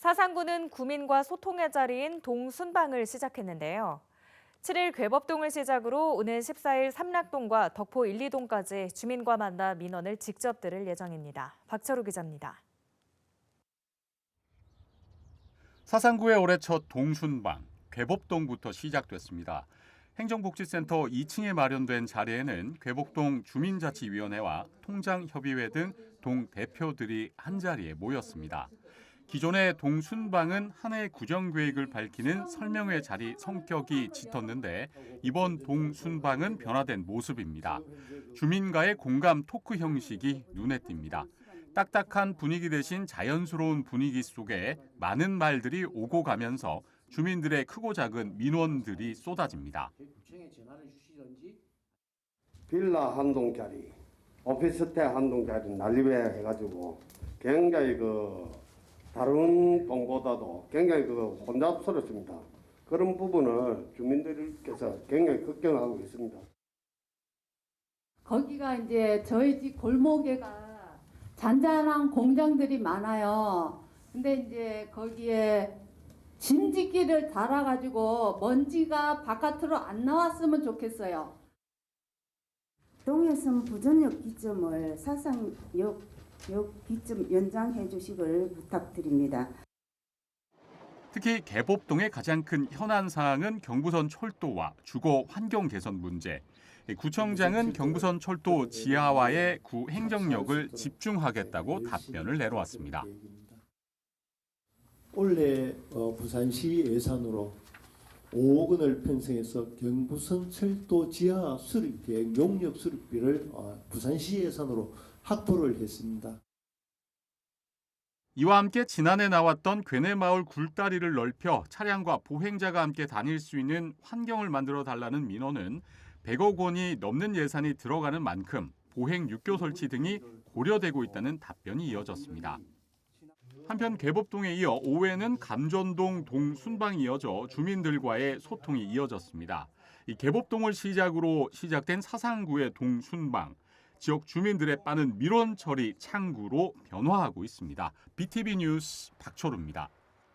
사상구는 구민과 소통의 자리인 동순방을 시작했는데요. 7일 괴법동을 시작으로 오는 14일 삼락동과 덕포 1, 2동까지 주민과 만나 민원을 직접 들을 예정입니다. 박철우 기자입니다. 사상구의 올해 첫 동순방, 괴법동부터 시작됐습니다. 행정복지센터 2층에 마련된 자리에는 괴복동 주민자치위원회와 통장협의회 등 동 대표들이 한자리에 모였습니다. 기존의 동순방은 한 해 구정계획을 밝히는 설명회 자리 성격이 짙었는데 이번 동순방은 변화된 모습입니다. 주민과의 공감 토크 형식이 눈에 띕니다. 딱딱한 분위기 대신 자연스러운 분위기 속에 많은 말들이 오고 가면서 주민들의 크고 작은 민원들이 쏟아집니다. 빌라 한 동짜리, 오피스텔 한 동짜리 난리배 해가지고 굉장히 그 다른 동보다도 굉장히 그 혼잡스럽습니다. 그런 부분을 주민들께서 굉장히 걱정하고 있습니다. 거기가 이제 저희 집 골목에가 잔잔한 공장들이 많아요. 근데 이제 거기에 짐짓기를 달아가지고 먼지가 바깥으로 안 나왔으면 좋겠어요. 동해선 부전역 기점을 사상역 역 기점 연장해 주시길 부탁드립니다. 특히 개법동의 가장 큰 현안 사항은 경부선 철도와 주거 환경 개선 문제. 구청장은 경부선 철도 지하화에 구 행정력을 집중하겠다고 답변을 내놓았습니다. 올해 어, 부산시 예산으로 5억 원을 편성해서 경부선 철도 지하 수립 계획 용역 수립비를 어, 부산시 예산으로 확보를 했습니다. 이와 함께 지난해 나왔던 괴내마을 굴다리를 넓혀 차량과 보행자가 함께 다닐 수 있는 환경을 만들어 달라는 민원은 100억 원이 넘는 예산이 들어가는 만큼 보행 육교 설치 등이 고려되고 있다는 답변이 이어졌습니다. 한편 개법동에 이어 오후에는 감전동 동순방이 이어져 주민들과의 소통이 이어졌습니다. 이 개법동을 시작으로 시작된 사상구의 동순방 지역 주민들의 빠른 민원 처리 창구로 변화하고 있습니다. BTV 뉴스 박초루입니다.